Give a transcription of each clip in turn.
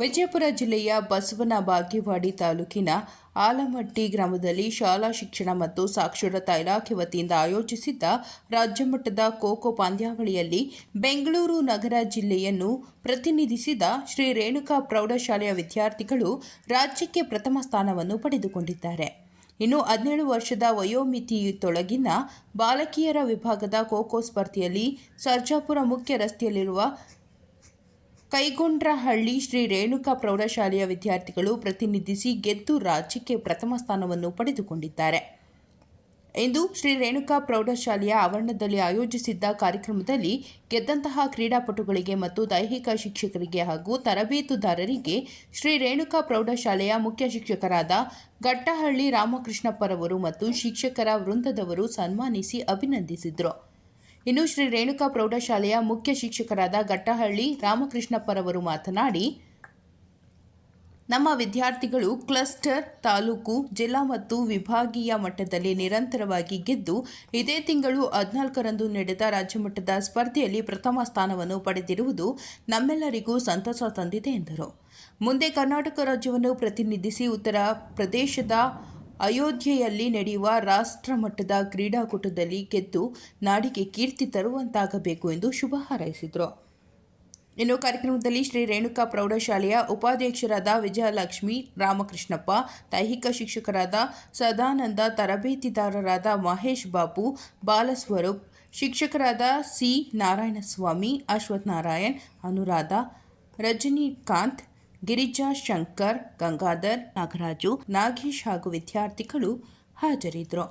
ವಿಜಯಪುರ ಜಿಲ್ಲೆಯ ಬಸವನ ಬಾಗೇವಾಡಿ ತಾಲೂಕಿನ ಆಲಮಟ್ಟಿ ಗ್ರಾಮದಲ್ಲಿ ಶಾಲಾ ಶಿಕ್ಷಣ ಮತ್ತು ಸಾಕ್ಷರತಾ ಇಲಾಖೆ ವತಿಯಿಂದ ಆಯೋಜಿಸಿದ್ದ ರಾಜ್ಯಮಟ್ಟದ ಖೋಖೋ ಪಂದ್ಯಾವಳಿಯಲ್ಲಿ ಬೆಂಗಳೂರು ನಗರ ಜಿಲ್ಲೆಯನ್ನು ಪ್ರತಿನಿಧಿಸಿದ ಶ್ರೀ ರೇಣುಕಾ ಪ್ರೌಢಶಾಲೆಯ ವಿದ್ಯಾರ್ಥಿಗಳು ರಾಜ್ಯಕ್ಕೆ ಪ್ರಥಮ ಸ್ಥಾನವನ್ನು ಪಡೆದುಕೊಂಡಿದ್ದಾರೆ. ಇನ್ನು ಹದಿನೇಳು ವರ್ಷದ ವಯೋಮಿತಿಯೊಳಗಿನ ಬಾಲಕಿಯರ ವಿಭಾಗದ ಖೋಖೋ ಸ್ಪರ್ಧೆಯಲ್ಲಿ ಸರ್ಜಾಪುರ ಮುಖ್ಯ ರಸ್ತೆಯಲ್ಲಿರುವ ಕೈಗೊಂಡ್ರಹಳ್ಳಿ ಶ್ರೀ ರೇಣುಕಾ ಪ್ರೌಢಶಾಲೆಯ ವಿದ್ಯಾರ್ಥಿಗಳು ಪ್ರತಿನಿಧಿಸಿ ಗೆದ್ದು ರಾಜ್ಯಕ್ಕೆ ಪ್ರಥಮ ಸ್ಥಾನವನ್ನು ಪಡೆದುಕೊಂಡಿದ್ದಾರೆ. ಎಂದು ಶ್ರೀ ರೇಣುಕಾ ಪ್ರೌಢಶಾಲೆಯ ಆವರಣದಲ್ಲಿ ಆಯೋಜಿಸಿದ್ದ ಕಾರ್ಯಕ್ರಮದಲ್ಲಿ ಗೆದ್ದಂತಹ ಕ್ರೀಡಾಪಟುಗಳಿಗೆ ಮತ್ತು ದೈಹಿಕ ಶಿಕ್ಷಕರಿಗೆ ಹಾಗೂ ತರಬೇತುದಾರರಿಗೆ ಶ್ರೀ ರೇಣುಕಾ ಪ್ರೌಢಶಾಲೆಯ ಮುಖ್ಯ ಶಿಕ್ಷಕರಾದ ಗಟ್ಟಹಳ್ಳಿ ರಾಮಕೃಷ್ಣಪ್ಪರವರು ಮತ್ತು ಶಿಕ್ಷಕರ ವೃಂದದವರು ಸನ್ಮಾನಿಸಿ ಅಭಿನಂದಿಸಿದರು. ಇನ್ನು ಶ್ರೀ ರೇಣುಕಾ ಪ್ರೌಢಶಾಲೆಯ ಮುಖ್ಯ ಶಿಕ್ಷಕರಾದ ಗಟ್ಟಹಳ್ಳಿ, ರಾಮಕೃಷ್ಣಪ್ಪರವರು ಮಾತನಾಡಿ, ನಮ್ಮ ವಿದ್ಯಾರ್ಥಿಗಳು ಕ್ಲಸ್ಟರ್, ತಾಲೂಕು, ಜಿಲ್ಲಾ ಮತ್ತು ವಿಭಾಗೀಯ ಮಟ್ಟದಲ್ಲಿ ನಿರಂತರವಾಗಿ ಗೆದ್ದು ಇದೇ ತಿಂಗಳು ಹದಿನಾಲ್ಕರಂದು ನಡೆದ ರಾಜ್ಯಮಟ್ಟದ ಸ್ಪರ್ಧೆಯಲ್ಲಿ ಪ್ರಥಮ ಸ್ಥಾನವನ್ನು ಪಡೆದಿರುವುದು ನಮ್ಮೆಲ್ಲರಿಗೂ ಸಂತಸ ತಂದಿದೆ ಎಂದರು. ಮುಂದೆ ಕರ್ನಾಟಕ ರಾಜ್ಯವನ್ನು ಪ್ರತಿನಿಧಿಸಿ ಉತ್ತರ ಪ್ರದೇಶದ ಅಯೋಧ್ಯೆಯಲ್ಲಿ ನಡೆಯುವ ರಾಷ್ಟ್ರ ಮಟ್ಟದ ಕ್ರೀಡಾಕೂಟದಲ್ಲಿ ಗೆದ್ದು ನಾಡಿಗೆ ಕೀರ್ತಿ ತರುವಂತಾಗಬೇಕು ಎಂದು ಶುಭ ಹಾರೈಸಿದರು. ಇನ್ನು ಕಾರ್ಯಕ್ರಮದಲ್ಲಿ ಶ್ರೀ ರೇಣುಕಾ ಪ್ರೌಢಶಾಲೆಯ ಉಪಾಧ್ಯಕ್ಷರಾದ ವಿಜಯಲಕ್ಷ್ಮಿ, ರಾಮಕೃಷ್ಣಪ್ಪ, ದೈಹಿಕ ಶಿಕ್ಷಕರಾದ ಸದಾನಂದ, ತರಬೇತಿದಾರರಾದ ಮಹೇಶ್ ಬಾಬು, ಬಾಲಸ್ವರೂಪ್, ಶಿಕ್ಷಕರಾದ ಸಿ ನಾರಾಯಣಸ್ವಾಮಿ ಅಶ್ವಥ್ ನಾರಾಯಣ್ ಅನುರಾಧ, ರಜನಿಕಾಂತ್ ಗಿರಿಜಾ ಶಂಕರ್ ಗಂಗಾಧರ್ ನಾಗರಾಜು ನಾಗೇಶ್ ಹಾಗೂ ವಿದ್ಯಾರ್ಥಿಗಳು ಹಾಜರಿದ್ದರು.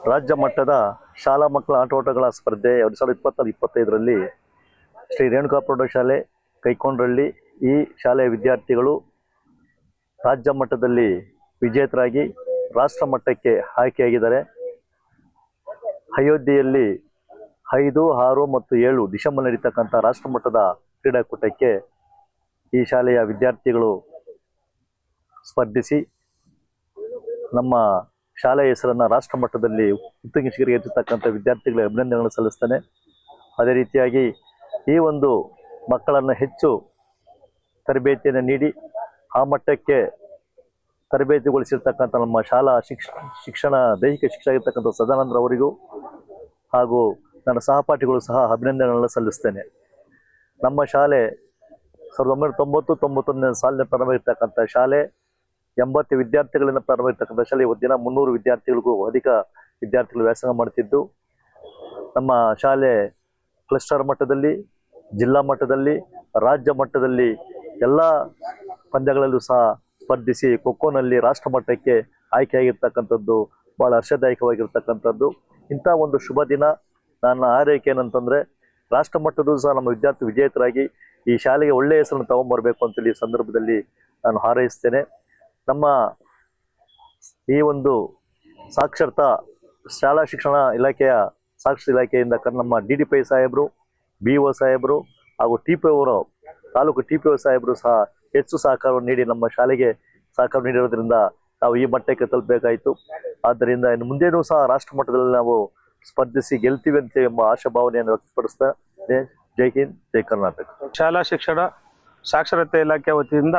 ರಾಜ್ಯ ಮಟ್ಟದ ಶಾಲಾ ಮಕ್ಕಳ ಆಟೋಟಗಳ ಸ್ಪರ್ಧೆ ಎರಡು ಸಾವಿರದ ಇಪ್ಪತ್ತಾರು ಇಪ್ಪತ್ತೈದರಲ್ಲಿ ಶ್ರೀ ರೇಣುಕಾ ಪ್ರೌಢಶಾಲೆ ಕೈಕೊಂಡ್ರಳ್ಳಿ ಈ ಶಾಲೆಯ ವಿದ್ಯಾರ್ಥಿಗಳು ರಾಜ್ಯ ಮಟ್ಟದಲ್ಲಿ ವಿಜೇತರಾಗಿ ರಾಷ್ಟ್ರ ಮಟ್ಟಕ್ಕೆ ಆಯ್ಕೆಯಾಗಿದ್ದಾರೆ. ಅಯೋಧ್ಯೆಯಲ್ಲಿ ಐದು, ಆರು ಮತ್ತು ಏಳು ಡಿಸೆಂಬರ್ ನಡೀತಕ್ಕಂಥ ರಾಷ್ಟ್ರ ಮಟ್ಟದ ಕ್ರೀಡಾಕೂಟಕ್ಕೆ ಈ ಶಾಲೆಯ ವಿದ್ಯಾರ್ಥಿಗಳು ಸ್ಪರ್ಧಿಸಿ ನಮ್ಮ ಶಾಲೆಯ ಹೆಸರನ್ನು ರಾಷ್ಟ್ರ ಮಟ್ಟದಲ್ಲಿ ಉತ್ತುಂಗ ಶಿಖರಿಗೆ ಎತ್ತಿರ್ತಕ್ಕಂಥ ವಿದ್ಯಾರ್ಥಿಗಳಿಗೆ ಅಭಿನಂದನೆಗಳನ್ನು ಸಲ್ಲಿಸ್ತೇನೆ. ಅದೇ ರೀತಿಯಾಗಿ ಈ ಒಂದು ಮಕ್ಕಳನ್ನು ಹೆಚ್ಚು ತರಬೇತಿಯನ್ನು ನೀಡಿ ಆ ಮಟ್ಟಕ್ಕೆ ತರಬೇತಿಗೊಳಿಸಿರ್ತಕ್ಕಂಥ ನಮ್ಮ ಶಾಲಾ ಶಿಕ್ಷ, ಶಿಕ್ಷಣ, ದೈಹಿಕ ಶಿಕ್ಷಣ ಆಗಿರ್ತಕ್ಕಂಥ ಸದಾನಂದ್ರ ಅವರಿಗೂ ಹಾಗೂ ನನ್ನ ಸಹಪಾಠಿಗಳು ಸಹ ಅಭಿನಂದನೆಗಳನ್ನು ಸಲ್ಲಿಸ್ತೇನೆ. ನಮ್ಮ ಶಾಲೆ ಸಾವಿರದ ಒಂಬೈನೂರ ತೊಂಬತ್ತು ತೊಂಬತ್ತೊಂದನೇ ಸಾಲಿನ ಪ್ರಾರಂಭವಾಗಿರ್ತಕ್ಕಂಥ ಶಾಲೆ ಎಂಬತ್ತು ವಿದ್ಯಾರ್ಥಿಗಳಿಂದ ಪ್ರಾರಂಭವಾಗಿರ್ತಕ್ಕಂಥ ಶಾಲೆ. ದಿನ ಮುನ್ನೂರು ವಿದ್ಯಾರ್ಥಿಗಳಿಗೂ ಅಧಿಕ ವಿದ್ಯಾರ್ಥಿಗಳು ವ್ಯಾಸಂಗ ಮಾಡ್ತಿದ್ದು ನಮ್ಮ ಶಾಲೆ ಕ್ಲಸ್ಟರ್ ಮಟ್ಟದಲ್ಲಿ, ಜಿಲ್ಲಾ ಮಟ್ಟದಲ್ಲಿ, ರಾಜ್ಯ ಮಟ್ಟದಲ್ಲಿ ಎಲ್ಲ ಪಂದ್ಯಗಳಲ್ಲೂ ಸಹ ಸ್ಪರ್ಧಿಸಿ ಖೋಖೋನಲ್ಲಿ ರಾಷ್ಟ್ರ ಮಟ್ಟಕ್ಕೆ ಆಯ್ಕೆಯಾಗಿರ್ತಕ್ಕಂಥದ್ದು ಭಾಳ ಹರ್ಷದಾಯಕವಾಗಿರ್ತಕ್ಕಂಥದ್ದು. ಇಂಥ ಒಂದು ಶುಭ ದಿನ. ನನ್ನ ಆರೈಕೆ ಏನಂತಂದರೆ, ರಾಷ್ಟ್ರ ಮಟ್ಟದಲ್ಲೂ ಸಹ ನಮ್ಮ ವಿದ್ಯಾರ್ಥಿ ವಿಜೇತರಾಗಿ ಈ ಶಾಲೆಗೆ ಒಳ್ಳೆಯ ಹೆಸರನ್ನು ತಗೊಂಬರ್ಬೇಕು ಅಂತೇಳಿ ಈ ಸಂದರ್ಭದಲ್ಲಿ ನಾನು ಹಾರೈಸ್ತೇನೆ. ನಮ್ಮ ಈ ಒಂದು ಸಾಕ್ಷರತಾ ಶಾಲಾ ಶಿಕ್ಷಣ ಇಲಾಖೆಯ ಸಾಕ್ಷರ ಇಲಾಖೆಯಿಂದ ನಮ್ಮ ಡಿ ಡಿ ಪಿ ಸಾಹೇಬರು, ಬಿ ಒ ಸಾಹೇಬರು ಹಾಗೂ ಟಿ ಪಿ ಅವರು ತಾಲೂಕು ಟಿ ಪಿ ಒ ಸಾಹೇಬರು ಸಹ ಹೆಚ್ಚು ಸಹಕಾರವನ್ನು ನೀಡಿ ನಮ್ಮ ಶಾಲೆಗೆ ಸಹಕಾರ ನೀಡಿರೋದ್ರಿಂದ ನಾವು ಈ ಮಟ್ಟಕ್ಕೆ ತಲುಪಬೇಕಾಯಿತು. ಆದ್ದರಿಂದ ಇನ್ನು ಮುಂದೇನೂ ಸಹ ರಾಷ್ಟ್ರ ಮಟ್ಟದಲ್ಲಿ ನಾವು ಸ್ಪರ್ಧಿಸಿ ಗೆಲ್ತೀವಿ ಅಂತ ಎಂಬ ಆಶಾಭಾವನೆಯನ್ನು ವ್ಯಕ್ತಪಡಿಸ್ತಾ ಜೈ ಹಿಂದ್, ಜೈ ಕರ್ನಾಟಕ. ಶಾಲಾ ಶಿಕ್ಷಣ ಸಾಕ್ಷರತೆ ಇಲಾಖೆ ವತಿಯಿಂದ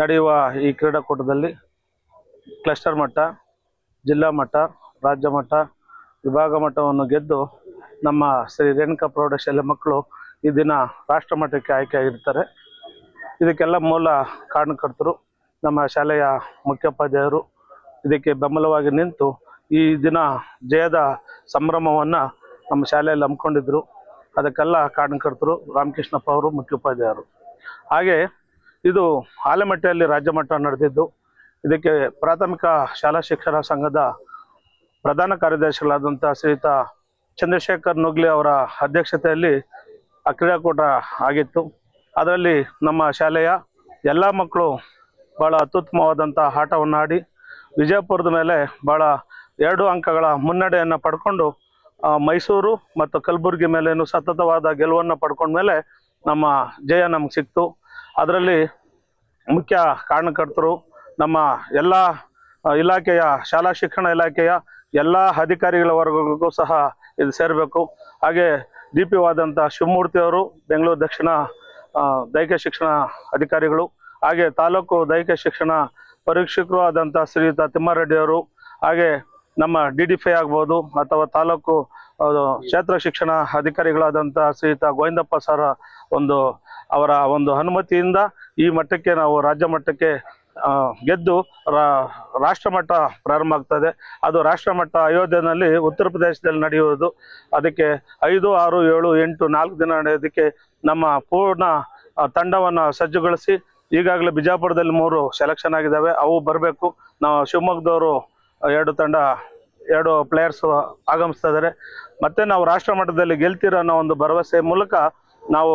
ನಡೆಯುವ ಈ ಕ್ರೀಡಾಕೂಟದಲ್ಲಿ ಕ್ಲಸ್ಟರ್ ಮಟ್ಟ, ಜಿಲ್ಲಾ ಮಟ್ಟ, ರಾಜ್ಯ ಮಟ್ಟ, ವಿಭಾಗ ಮಟ್ಟವನ್ನು ಗೆದ್ದು ನಮ್ಮ ಶ್ರೀ ರೇಣುಕಾ ಪ್ರೌಢಶಾಲೆ ಮಕ್ಕಳು ಈ ದಿನ ರಾಷ್ಟ್ರ ಮಟ್ಟಕ್ಕೆ ಆಯ್ಕೆಯಾಗಿರ್ತಾರೆ. ಇದಕ್ಕೆಲ್ಲ ಮೂಲ ಕಾರಣಕರ್ತರು ನಮ್ಮ ಶಾಲೆಯ ಮುಖ್ಯೋಪಾಧ್ಯಾಯರು. ಇದಕ್ಕೆ ಬೆಂಬಲವಾಗಿ ನಿಂತು ಈ ದಿನ ಜಯದ ಸಂಭ್ರಮವನ್ನು ನಮ್ಮ ಶಾಲೆಯಲ್ಲಿ ಹಮ್ಮಿಕೊಂಡಿದ್ರು. ಅದಕ್ಕೆಲ್ಲ ಕಾರಣಕರ್ತರು ರಾಮಕೃಷ್ಣಪ್ಪ ಅವರು ಮುಖ್ಯೋಪಾಧ್ಯಾಯರು. ಹಾಗೆ ಇದು ಆಲೆಮಟ್ಟೆಯಲ್ಲಿ ರಾಜ್ಯ ಮಟ್ಟ ನಡೆದಿದ್ದು. ಇದಕ್ಕೆ ಪ್ರಾಥಮಿಕ ಶಾಲಾ ಶಿಕ್ಷಣ ಸಂಘದ ಪ್ರಧಾನ ಕಾರ್ಯದರ್ಶಿಗಳಾದಂಥ ಶ್ರೀಯುತ ಚಂದ್ರಶೇಖರ್ ನುಗ್ಲಿ ಅವರ ಅಧ್ಯಕ್ಷತೆಯಲ್ಲಿ ಆ ಕ್ರೀಡಾಕೂಟ ಆಗಿತ್ತು. ಅದರಲ್ಲಿ ನಮ್ಮ ಶಾಲೆಯ ಎಲ್ಲ ಮಕ್ಕಳು ಭಾಳ ಅತ್ಯುತ್ತಮವಾದಂಥ ಆಟವನ್ನು ಆಡಿ ವಿಜಯಪುರದ ಮೇಲೆ ಭಾಳ ಎರಡು ಅಂಕಗಳ ಮುನ್ನಡೆಯನ್ನು ಪಡ್ಕೊಂಡು ಮೈಸೂರು ಮತ್ತು ಕಲಬುರಗಿ ಮೇಲೇನು ಸತತವಾದ ಗೆಲುವನ್ನು ಪಡ್ಕೊಂಡ್ಮೇಲೆ ನಮ್ಮ ಜಯ ನಮ್ಗೆ ಸಿಕ್ತು. ಅದರಲ್ಲಿ ಮುಖ್ಯ ಕಾರಣಕರ್ತರು ನಮ್ಮ ಎಲ್ಲ ಇಲಾಖೆಯ, ಶಾಲಾ ಶಿಕ್ಷಣ ಇಲಾಖೆಯ ಎಲ್ಲ ಅಧಿಕಾರಿಗಳ ವರ್ಗಕ್ಕೂ ಸಹ ಇದು ಸೇರಬೇಕು. ಹಾಗೆ ಡಿ ಪಿ ವಾದಂಥ ಶಿವಮೂರ್ತಿ ಅವರು, ಬೆಂಗಳೂರು ದಕ್ಷಿಣ ದೈಹಿಕ ಶಿಕ್ಷಣ ಅಧಿಕಾರಿಗಳು, ಹಾಗೆ ತಾಲೂಕು ದೈಹಿಕ ಶಿಕ್ಷಣ ಪರೀಕ್ಷಕರು ಆದಂಥ ಶ್ರೀಯುತ ತಿಮ್ಮಾರೆಡ್ಡಿಯವರು ಹಾಗೆ ನಮ್ಮ ಡಿ ಡಿ ಫೈ ಆಗ್ಬೋದು ಅಥವಾ ತಾಲೂಕು ಕ್ಷೇತ್ರ ಶಿಕ್ಷಣ ಅಧಿಕಾರಿಗಳಾದಂಥ ಶ್ರೀಯುತ ಗೋವಿಂದಪ್ಪ ಸರ್ ಒಂದು ಅವರ ಒಂದು ಅನುಮತಿಯಿಂದ ಈ ಮಟ್ಟಕ್ಕೆ ನಾವು ರಾಜ್ಯ ಮಟ್ಟಕ್ಕೆ ಗೆದ್ದು ರಾಷ್ಟ್ರ ಮಟ್ಟ ಪ್ರಾರಂಭ ಆಗ್ತದೆ. ಅದು ರಾಷ್ಟ್ರ ಮಟ್ಟ ಅಯೋಧ್ಯೆಯಲ್ಲಿ ಉತ್ತರ ಪ್ರದೇಶದಲ್ಲಿ ನಡೆಯುವುದು. ಅದಕ್ಕೆ ಐದು, ಆರು, ಏಳು, ಎಂಟು, ನಾಲ್ಕು ದಿನ ನಡೆಯೋದಕ್ಕೆ ನಮ್ಮ ಪೂರ್ಣ ತಂಡವನ್ನು ಸಜ್ಜುಗೊಳಿಸಿ ಈಗಾಗಲೇ ಬಿಜಾಪುರದಲ್ಲಿ ಮೂರು ಸೆಲೆಕ್ಷನ್ ಆಗಿದ್ದಾವೆ. ಅವು ಬರಬೇಕು. ನಾವು ಶಿವಮೊಗ್ಗದವರು ಎರಡು ತಂಡ, ಎರಡು ಪ್ಲೇಯರ್ಸ್ ಆಗಮಿಸ್ತಾ ಇದ್ದಾರೆ. ಮತ್ತೆ ನಾವು ರಾಷ್ಟ್ರ ಮಟ್ಟದಲ್ಲಿ ಗೆಲ್ತೀರ ಅನ್ನೋ ಒಂದು ಭರವಸೆ ಮೂಲಕ ನಾವು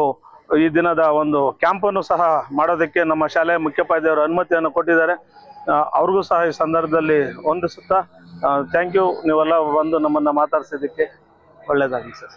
ಈ ದಿನದ ಒಂದು ಕ್ಯಾಂಪನ್ನು ಸಹ ಮಾಡೋದಕ್ಕೆ ನಮ್ಮ ಶಾಲೆಯ ಮುಖ್ಯೋಪಾಧ್ಯಾಯರು ಅನುಮತಿಯನ್ನು ಕೊಟ್ಟಿದ್ದಾರೆ. ಅವ್ರಿಗೂ ಸಹ ಈ ಸಂದರ್ಭದಲ್ಲಿ ಹೊಂದಿಸುತ್ತಾ ಥ್ಯಾಂಕ್ ಯು ನೀವೆಲ್ಲ ಬಂದು ನಮ್ಮನ್ನು ಮಾತಾಡಿಸಿದ್ದಕ್ಕೆ ಒಳ್ಳೆಯದಾಗಲಿ ಸರ್.